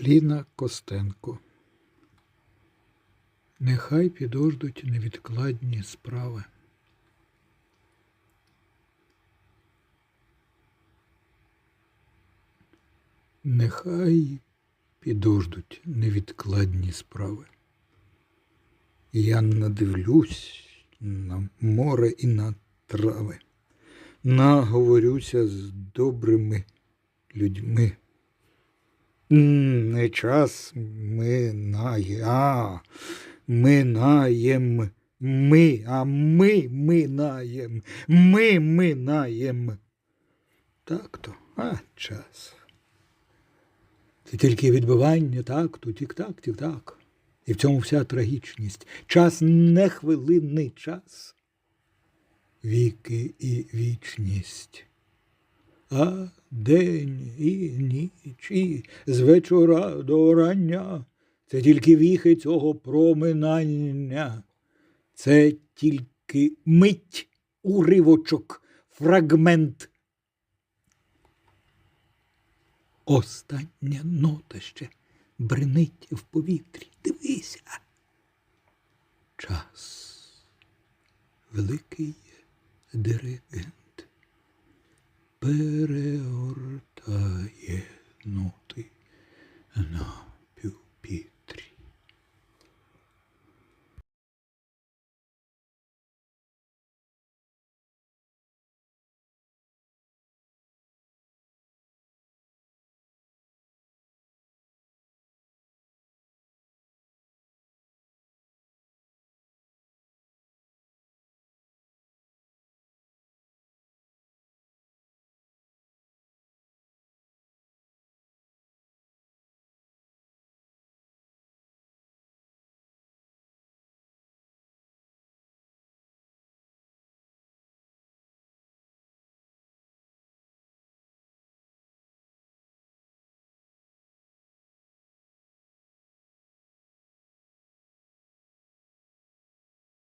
Ліна Костенко. Нехай підождуть невідкладні справи. Нехай підождуть невідкладні справи. Я надивлюсь на море і на трави, наговорюся з добрими людьми. Не час минає, а минаєм ми, а ми минаєм, ми минаєм. Так то, а час. Це тільки відбивання такту, тік-так, тік-так. І в цьому вся трагічність. Час не хвилинний час. Віки і вічність. А день і ніч, і з вечора до рання. Це тільки віхи цього проминання. Це тільки мить, уривочок, фрагмент. Остання нота ще бренить в повітрі. Дивися. Час. Великий диригент перегортає ноти.